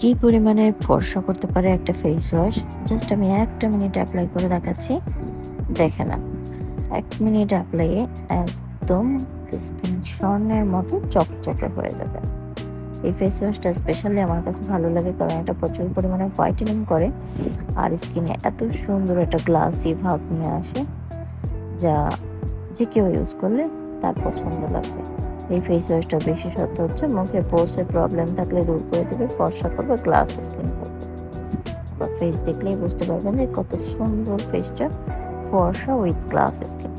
কি পরিমাণে ফর্সা করতে পারে একটা ফেস ওয়াশ জাস্ট আমি একটা মিনিট অ্যাপ্লাই করে দেখাচ্ছি। দেখে না এক মিনিট অ্যাপ্লাইয়ে একদম স্কিন স্বর্ণের মতো চকচকে হয়ে যাবে। এই ফেস ওয়াশটা স্পেশালি আমার কাছে ভালো লাগে কারণ এটা প্রচুর পরিমাণে হোয়াইটেনিং করে। আর স্কিনে এত সুন্দর একটা গ্লাসি ভাব নিয়ে আসে, যা যে কেউ ইউজ করলে তার পছন্দ লাগবে। এই ফেস ওয়াশটা বিশেষত হচ্ছে, মুখে পোর্সের প্রবলেম থাকলে দূর করে দেবে, ফর্সা করবে গ্লাস স্কিন করবে। বা ফেস দেখলেই বুঝতে পারবেন যে কত সুন্দর ফেসটা ফর্সা উইথ গ্লাস স্কিন